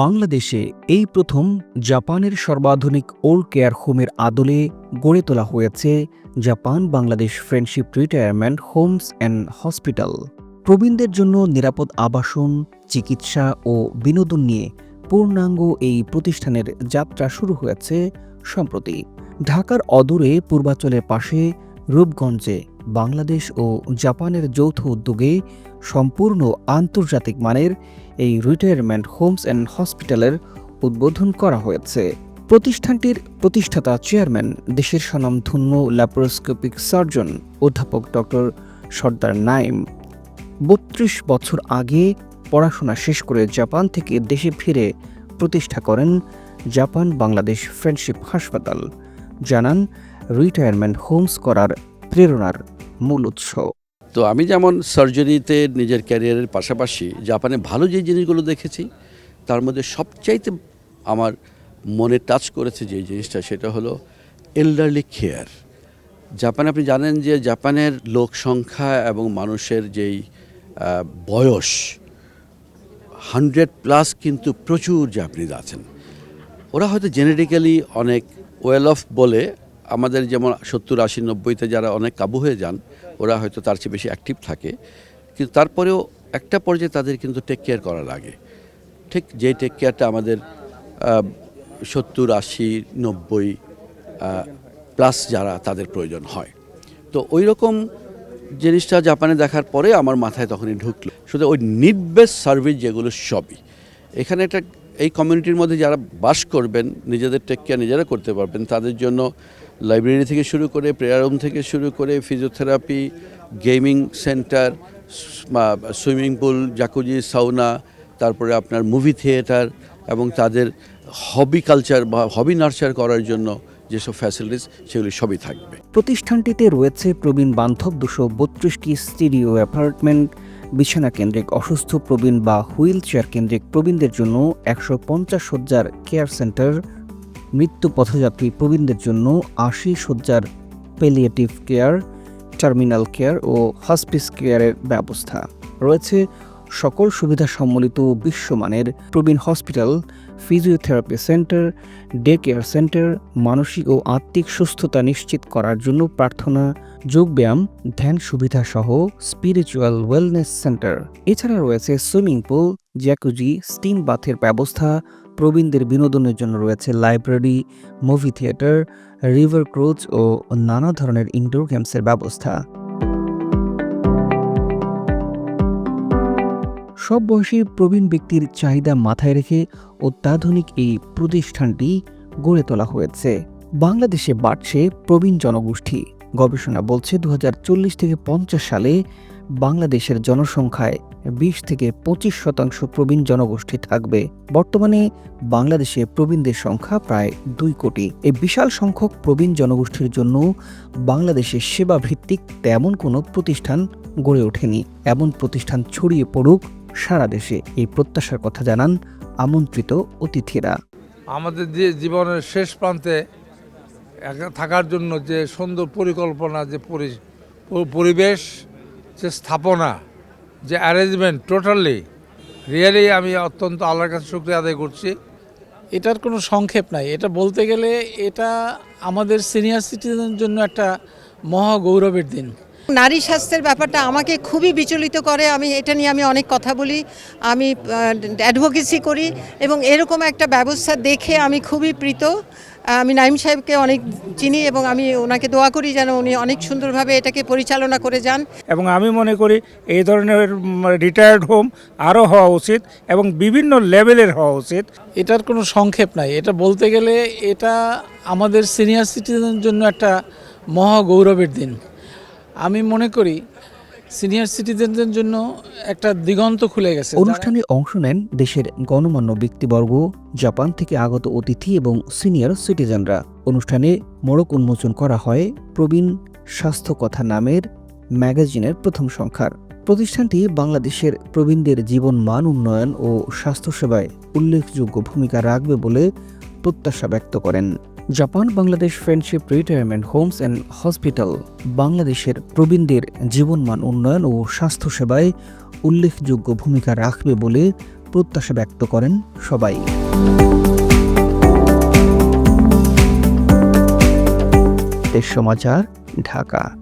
বাংলাদেশে এই প্রথম জাপানের সর্বাধুনিক ওল্ড কেয়ার হোমের আদলে গড়ে তোলা হয়েছে Japan Bangladesh friendship retirement homes and hospital. প্রবীণদের জন্য নিরাপদ আবাসন, চিকিৎসা ও বিনোদন নিয়ে পূর্ণাঙ্গ এই প্রতিষ্ঠানের যাত্রা শুরু হয়েছে সম্প্রতি। ঢাকার অদূরে পূর্বাঞ্চলের পাশে রূপগঞ্জে বাংলাদেশ ও জাপানের যৌথ উদ্যোগে সম্পূর্ণ আন্তর্জাতিক মানের এই রিটায়ারমেন্ট হোমস অ্যান্ড হসপিটালের উদ্বোধন করা হয়েছে। প্রতিষ্ঠানটির প্রতিষ্ঠাতা চেয়ারম্যান দেশের স্বনামধন্য ল্যাপারোস্কোপিক সার্জন অধ্যাপক ডক্টর সর্দার নাইম। বত্রিশ বছর আগে পড়াশোনা শেষ করে জাপান থেকে দেশে ফিরে প্রতিষ্ঠা করেন জাপান বাংলাদেশ ফ্রেন্ডশিপ হাসপাতাল। জানান রিটায়ারমেন্ট হোমস করার প্রেরণার মূল উৎস। তো আমি যেমন সার্জারিতে নিজের ক্যারিয়ারের পাশাপাশি জাপানে ভালো যে জিনিসগুলো দেখেছি, তার মধ্যে সবচাইতে আমার মনে টাচ করেছে যে জিনিসটা, সেটা হলো এল্ডারলি কেয়ার জাপানে আপনি জানেন যে জাপানের লোক সংখ্যা এবং মানুষের যেই বয়স হান্ড্রেড প্লাস কিন্তু প্রচুর জাপানিজ আছেন। ওরা হয়তো জেনেটিক্যালি অনেক ওয়েল অফ বলে আমাদের যেমন সত্তর, আশি, নব্বইতে যারা অনেক কাবু হয়ে যান, ওরা হয়তো তার চেয়ে বেশি অ্যাক্টিভ থাকে। কিন্তু তারপরেও একটা পর্যায়ে তাদের কিন্তু টেক কেয়ার করা লাগে। ঠিক যেই টেক কেয়ারটা আমাদের সত্তর, আশি, নব্বই প্লাস যারা তাদের প্রয়োজন হয়। তো ওই রকম জিনিসটা জাপানে দেখার পরে আমার মাথায় তখনই ঢুকলো। শুধু ওই নিড বেস সার্ভিস যেগুলো সবই। এখানে একটা এই কমিউনিটির মধ্যে যারা বাস করবেন, নিজেদের টেক কেয়ার নিজেরা করতে পারবেন। তাদের জন্য লাইব্রেরি থেকে শুরু করে প্রেয়ার রুম থেকে শুরু করে physiotherapy gaming centre swimming pool jacuzzi sauna তারপরে আপনার মুভি থিয়েটার এবং তাদের হবি কালচার বা হবি নার্চার করার জন্য যেসব ফ্যাসিলিটিস সেগুলি সবই থাকবে। প্রতিষ্ঠানটিতে রয়েছে প্রবীণ বান্ধব দুশো বত্রিশটি স্টুডিও, অ্যাপার্টমেন্ট বিছানা কেন্দ্রিক অসুস্থ প্রবীণ বা হুইল চেয়ার কেন্দ্রিক প্রবীণদের জন্য একশো পঞ্চাশ শয্যার কেয়ার সেন্টার, মৃত্যু পথযাত্রী প্রবীণদের জন্য আশি শয্যার পেলিয়েটিভ কেয়ার টার্মিনাল কেয়ার ও হসপিস কেয়ারের ব্যবস্থা। রয়েছে সকল সুবিধা সম্বলিত বিশ্বমানের প্রবীণ hospital physiotherapy centre day care centre মানসিক ও আত্মিক সুস্থতা নিশ্চিত করার জন্য প্রার্থনা, যোগব্যায়াম, ধ্যান সুবিধা সহ স্পিরিচুয়াল ওয়েলনেস সেন্টার এছাড়া রয়েছে সুইমিং পুল জ্যাকুজি স্টিম বাথের ব্যবস্থা, প্রবীণদের বিনোদনের জন্য রয়েছে library movie theatre river cruise ও নানা ধরনের ইনডোর গেমসের ব্যবস্থা। সব বয়সী প্রবীণ ব্যক্তির চাহিদা মাথায় রেখে অত্যাধুনিক এই প্রতিষ্ঠানটি গড়ে তোলা হয়েছে। বাংলাদেশে বাড়ছে প্রবীণ জনগোষ্ঠী। গবেষণা বলছে দু হাজার চল্লিশ থেকে পঞ্চাশ সালে বাংলাদেশের জনসংখ্যায় বিশ থেকে পঁচিশ শতাংশ প্রবীণ জনগোষ্ঠী থাকবে। বর্তমানে বাংলাদেশে প্রবীণদের সংখ্যা প্রায় দুই কোটি। এই বিশাল সংখ্যক প্রবীণ জনগোষ্ঠীর জন্য বাংলাদেশে সেবা ভিত্তিক তেমন কোনো প্রতিষ্ঠান গড়ে ওঠেনি। এমন প্রতিষ্ঠান ছড়িয়ে পড়ুক সারা দেশে এই প্রত্যাশার কথা জানান আমন্ত্রিত অতিথিরা। আমাদের যে জীবনের শেষ প্রান্তে একা- থাকার জন্য যে সুন্দর পরিকল্পনা যে পরি- পরিবেশ যে স্থাপনা যে অ্যারেঞ্জমেন্ট টোটালি রিয়েলি আমি অত্যন্ত আল্লাহর কাছে শুক্রিয়া আদায় করছি। এটার কোনো সংক্ষেপ নাই। এটা বলতে গেলে এটা আমাদের সিনিয়র সিটিজেনের জন্য একটা মহা গৌরবের দিন। নারী স্বাস্থ্যের ব্যাপারটা আমাকে খুবই বিচলিত করে। আমি এটা নিয়ে আমি অনেক কথা বলি আমি অ্যাডভোকেসি করি এবং এরকম একটা ব্যবস্থা দেখে আমি খুবই প্রীত। আমি নাইম সাহেবকে অনেক চিনি এবং আমি ওনাকে দোয়া করি যেন উনি অনেক সুন্দরভাবে এটাকে পরিচালনা করে যান। এবং আমি মনে করি এই ধরনের রিটায়ার্ড হোম আরও হওয়া উচিত এবং বিভিন্ন লেভেলের হওয়া উচিত। এটার কোনো সংক্ষেপ নাই। এটা বলতে গেলে এটা আমাদের সিনিয়র সিটিজেনের জন্য একটা মহা গৌরবের দিন। আমি মনে করি সিনিয়র সিটিজেনদের জন্য একটা দিগন্ত খুলে গেছে। অনুষ্ঠানে অংশ নেন দেশের গণমান্য ব্যক্তিবর্গ, জাপান থেকে আগত অতিথি এবং সিনিয়র সিটিজেনরা অনুষ্ঠানে মোড়ক উন্মোচন করা হয় প্রবীণ স্বাস্থ্য কথা নামের ম্যাগাজিনের প্রথম সংখ্যার। প্রতিষ্ঠানটি বাংলাদেশের প্রবীণদের জীবন মান উন্নয়ন ও স্বাস্থ্যসেবায় উল্লেখযোগ্য ভূমিকা রাখবে বলে প্রত্যাশা ব্যক্ত করেন। Japan, Bangladesh friendship retirement homes and hospital বাংলাদেশের প্রবীণদের জীবনমান উন্নয়ন ও স্বাস্থ্যসেবায় উল্লেখযোগ্য ভূমিকা রাখবে বলে প্রত্যাশা ব্যক্ত করেন সবাই। সমাচার, ঢাকা।